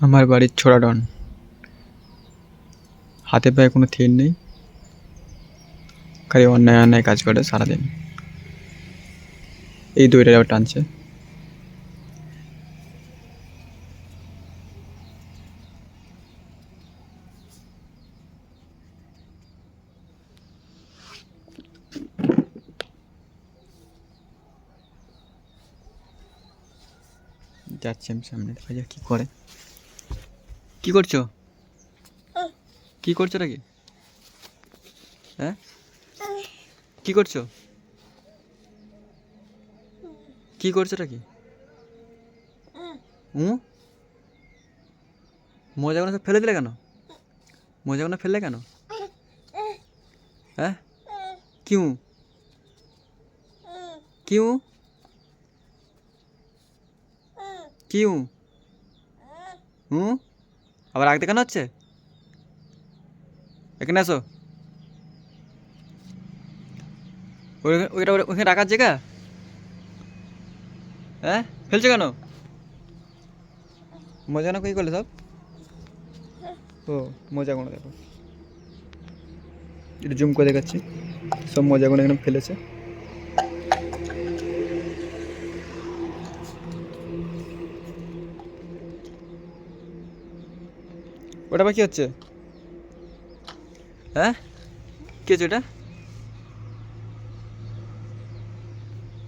আমার বাড়ির ছোড়া ডন। হাতে পায়ে কোনো থির নেই। খালি অন্যায় অন্যায় কাজ করে সারাদিন। এই দইটা আবার টানছে। যাচ্ছে আমি সামনে, দেখা যাক কী করে। কি করছ? কি করছ নাকি? হ্যাঁ? কি করছ? কি করছ নাকি? হুম মজাগুলো সব ফেলে দিলে কেন? মজাগুলো ফেললে কেন? হ্যাঁ? কিউ? কিউ? কিউ? হুম আবার রাখতে কেন হচ্ছে? এখানে আসো। ওই- ওইটা ওখানে রাখার জায়গা? হ্যাঁ? ফেলছে কেন? মজা না কই করলে সব? ও, মজা কোনো দেখো। এটা জুম করে দেখাচ্ছি। সব মজাগুলো এখানে ফেলেছে। ওটা বা কী হচ্ছে? হ্যাঁ? কি হচ্ছে ওটা?